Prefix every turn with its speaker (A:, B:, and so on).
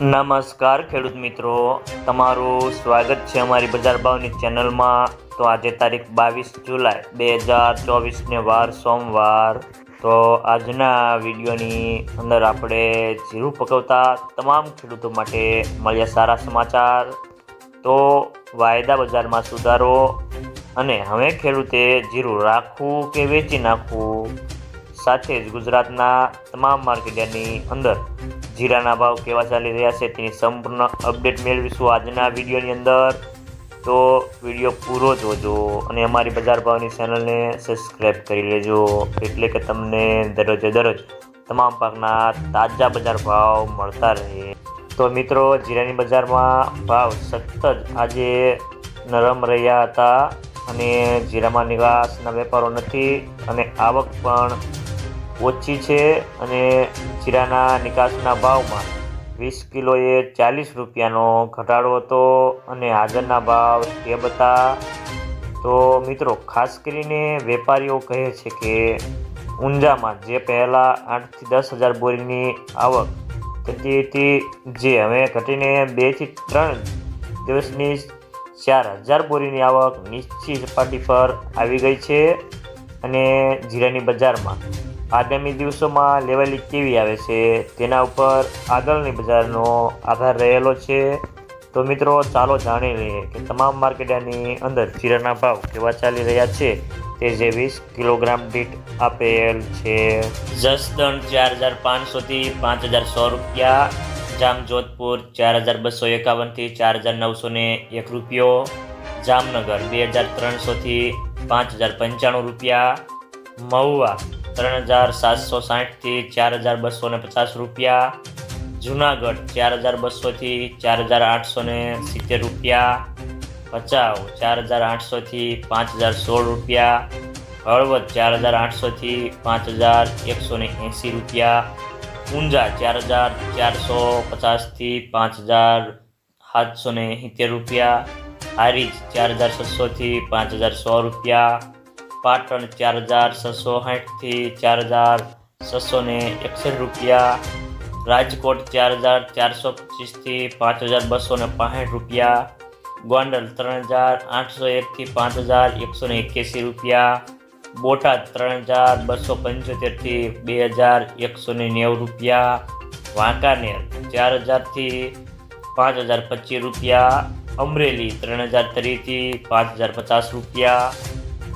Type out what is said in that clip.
A: નમસ્કાર, ખેડૂત મિત્રો. તમારું સ્વાગત છે અમારી બજાર ભાવની ચેનલમાં. તો આજે તારીખ બાવીસ જુલાઈ, બે હજાર ચોવીસને વાર સોમવાર. તો આજના વિડીયોની અંદર આપણે જીરું પકવતા તમામ ખેડૂતો માટે મળ્યા સારા સમાચાર. તો વાયદા બજારમાં સુધારો અને હવે ખેડૂતે જીરું રાખવું કે વેચી નાખવું? સાથે જ ગુજરાતના તમામ માર્કેટની અંદર જીરાના ભાવ કેવા ચાલી રહ્યા છે તેની સંપૂર્ણ અપડેટ મેળવીશું આજના વિડીયોની અંદર. તો વીડિયો પૂરો જોજો અને અમારી બજાર ભાવની ચેનલને સબસ્ક્રાઈબ કરી લેજો. એટલે કે તમને દરરોજે દરરોજ તમામ પાકના તાજા બજાર ભાવ મળતા રહે. તો મિત્રો, જીરાની બજારમાં ભાવ સતત આજે નરમ રહ્યા હતા અને જીરામાં નિવાસના વેપારો નથી અને આવક પણ ઓછી છે અને જીરાના નિકાસના ભાવમાં વીસ કિલોએ ચાલીસ રૂપિયાનો ઘટાડો હતો અને હાજરના ભાવ સ્ટેબ હતા તો મિત્રો, ખાસ કરીને વેપારીઓ કહે છે કે ઊંઝામાં જે પહેલાં આઠથી દસ હજાર બોરીની આવક થતી હતી, જે હવે ઘટીને બેથી ત્રણ દિવસની ચાર હજાર બોરીની આવક નીચી સપાટી પર આવી ગઈ છે અને જીરાની બજારમાં આગામી દિવસોમાં લેવલી કેવી આવે છે, તેના ઉપર આગળની બજારનો આધાર રહેલો છે. તો મિત્રો, ચાલો જાણી લઈએ કે તમામ માર્કેટની અંદર જીરાના ભાવ કેવા ચાલી રહ્યા છે, તે જે વીસ કિલોગ્રામ દીઠ આપેલ છે. જસદણ ચાર હજાર પાંચસોથી પાંચ હજાર સો રૂપિયા, જામજોધપુર ચાર હજાર બસો એકાવનથી ચાર હજાર નવસો ને એક રૂપિયો, જામનગર બે હજાર ત્રણસોથી પાંચ હજાર પંચાણું રૂપિયા, મહુવા ત્રણ હજાર સાતસો સાઠથી ચાર હજાર બસો ને પચાસ રૂપિયા. જુનાગઢ ચાર હજાર બસોથી ચાર હજાર આઠસો ને સિત્તેર રૂપિયા. ભચાઉ ચાર હજાર આઠસોથી પાંચ હજાર સોળ રૂપિયા. હળવદ ચાર હજાર આઠસોથી પાંચ હજાર એકસો ને એંસી રૂપિયા. ઊંઝા ચાર હજાર ચારસો પચાસથી પાંચ હજાર સાતસો ને સિત્તેર રૂપિયા. હારીજ ચાર હજાર છસોથી પાંચ હજાર સો રૂપિયા. પાટણ ચાર હજાર છસો સાઠથી ચાર હજાર છસો ને એકસઠ રૂપિયા. રાજકોટ ચાર હજાર ચારસો પચીસથી પાંચ હજાર બસો ને પાંસઠ રૂપિયા. ગોંડલ ત્રણ હજાર આઠસો એકથી પાંચ હજાર એકસો ને એક્યાસી રૂપિયા. બોટાદ ત્રણ હજાર બસો પંચોતેરથી બે હજાર એકસો ને નેવું રૂપિયા. વાંકાનેર ચાર હજારથી પાંચ હજાર પચીસ રૂપિયા. અમરેલી ત્રણ હજાર ત્રીસથી પાંચ હજાર પચાસ રૂપિયા.